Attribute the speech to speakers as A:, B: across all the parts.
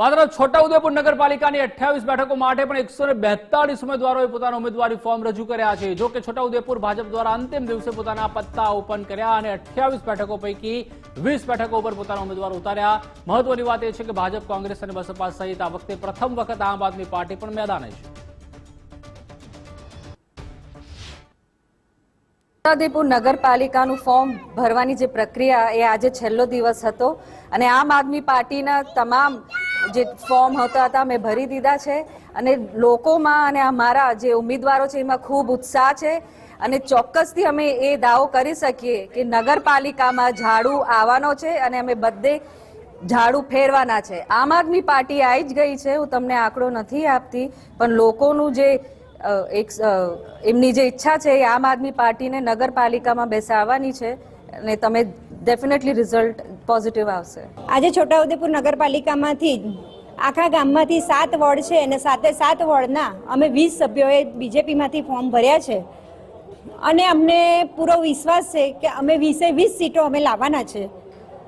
A: પાત્ર છોટાઉદેપુર નગરપાલિકાની અઠ્યાવીસ બેઠકો માટે પણ એકસો બેતાળીસ ઉમેદવારોએ પોતાના ઉમેદવારી ફોર્મ રજૂ કર્યા છે. જો કે છોટાઉદેપુર ભાજપ દ્વારા અંતિમ દિવસે પોતાના પત્તા ઓપન કર્યા અને અઠ્યાવીસ બેઠકો પૈકી વીસ બેઠકો ઉપર પોતાના ઉમેદવાર ઉતાર્યા. મહત્વની વાત એ છે કે ભાજપ, કોંગ્રેસ અને બસપા સહિત આ વખતે પ્રથમ વખત આમ આદમી પાર્ટી પણ મેદાને છે.
B: છોટાઉદેપુર નગરપાલિકાનું ફોર્મ ભરવાની જે પ્રક્રિયા એ આજે છેલ્લો દિવસ હતો અને આમ આદમી પાર્ટીના તમામ જે ફોર્મ હતા હતા મેં ભરી દીધા છે. અને લોકોમાં અને અમારા જે ઉમેદવારો છે, એમાં ખૂબ ઉત્સાહ છે. અને ચોક્કસથી અમે એ દાવો કરી શકીએ કે નગરપાલિકામાં ઝાડુ આવવાનો છે અને અમે બધે ઝાડુ ફેરવાના છે. આમ આદમી પાર્ટી આવી જ ગઈ છે, હું તમને આંકડો નથી આપતી, પણ લોકોનું જે એક એમની જે ઈચ્છા છે એ આમ આદમી પાર્ટીને નગરપાલિકામાં બેસાડવાની છે. અને તમે ડેફિનેટલી રિઝલ્ટ પોઝિટિવ આવશે.
C: આજે છોટાઉદેપુર નગરપાલિકામાંથી જ આખા ગામમાંથી સાત વોર્ડ છે અને સાતે સાત વોર્ડના અમે વીસ સભ્યોએ બીજેપીમાંથી ફોર્મ ભર્યા છે. અને અમને પૂરો વિશ્વાસ છે કે અમે વીસે વીસ સીટો અમે લાવવાના છે.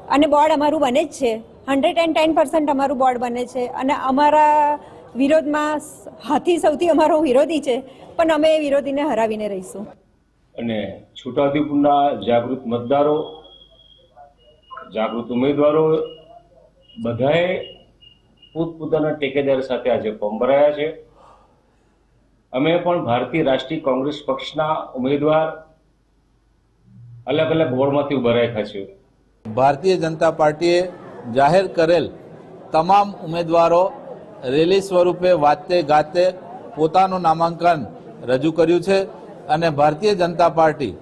C: અને બોર્ડ અમારું બને જ છે. હંડ્રેડ એન્ડ ટેન પર્સન્ટ અમારું બોર્ડ બને છે. અને અમારા વિરોધમાં હાથી સૌથી અમારો વિરોધી છે. પણ અમે એ વિરોધીને હરાવીને રહીશું.
D: અને છોટાઉદેપુરના જાગૃત મતદારો જાગૃત ઉમેદવારો બધાએ પોતપોતાના ટેકેદાર સાથે આજે ફોર્મ ભરાયા છે. અમે પણ ભારતીય રાષ્ટ્રીય કોંગ્રેસ પક્ષના ઉમેદવાર અલગ અલગ વોર્ડમાંથી ઊભા રાખ્યા છે.
E: ભારતીય જનતા પાર્ટીએ જાહેર કરેલ તમામ ઉમેદવારો રેલી સ્વરૂપે વાતે ગાતે પોતાનું નામાંકન રજૂ કર્યું છે અને ભારતીય જનતા પાર્ટી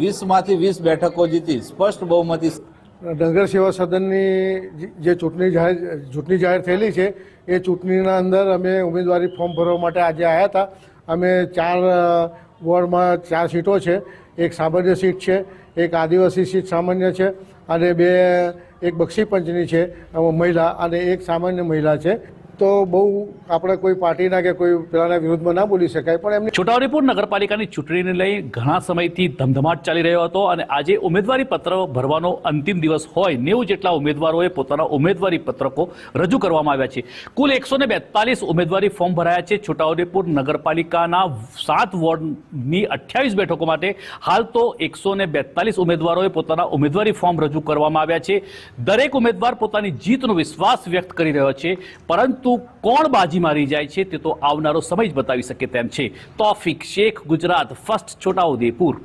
E: વીસમાંથી વીસ બેઠકો જીતી સ્પષ્ટ બહુમતી
F: નગર સેવા સદનની જે ચૂંટણી જાહેર ચૂંટણી જાહેર થયેલી છે, એ ચૂંટણીના અંદર અમે ઉમેદવારી ફોર્મ ભરવા માટે આજે આવ્યા હતા. અમે ચાર વોર્ડમાં ચાર સીટો છે. એક સામાન્ય સીટ છે, એક આદિવાસી સીટ સામાન્ય છે અને બે, એક બક્ષી પંચની છે મહિલા અને એક સામાન્ય મહિલા છે. તો બહુ આપણે કોઈ પાર્ટીના કે કોઈ પેલાના વિરુદ્ધમાં ના બોલી શકાય, પણ એમની
A: છોટાઉદેપુર નગરપાલિકાની ચૂંટણીને લઈ ઘણા સમયથી ધમધમાટ ચાલી રહ્યો હતો અને આજે ઉમેદવારી પત્ર ભરવાનો અંતિમ દિવસ હોય નેવું જેટલા ઉમેદવારોએ પોતાના ઉમેદવારી પત્રકો રજૂ કરવામાં આવ્યા છે. કુલ એકસો ને બેતાલીસ ઉમેદવારી ફોર્મ ભરાયા છે છોટાઉદેપુર નગરપાલિકાના સાત વોર્ડની અઠ્યાવીસ બેઠકો માટે. હાલ તો એકસો ને બેતાલીસ ઉમેદવારોએ પોતાના ઉમેદવારી ફોર્મ રજૂ કરવામાં આવ્યા છે. દરેક ઉમેદવાર પોતાની જીતનો વિશ્વાસ વ્યક્ત કરી રહ્યો છે પરંતુ કોણ બાજી મારી જાય છે તે તો આવનારો સમય જ બતાવી શકે તેમ છે. તોફિક શેખ ગુજરાત, ફર્સ્ટ છોટાઉદેપુર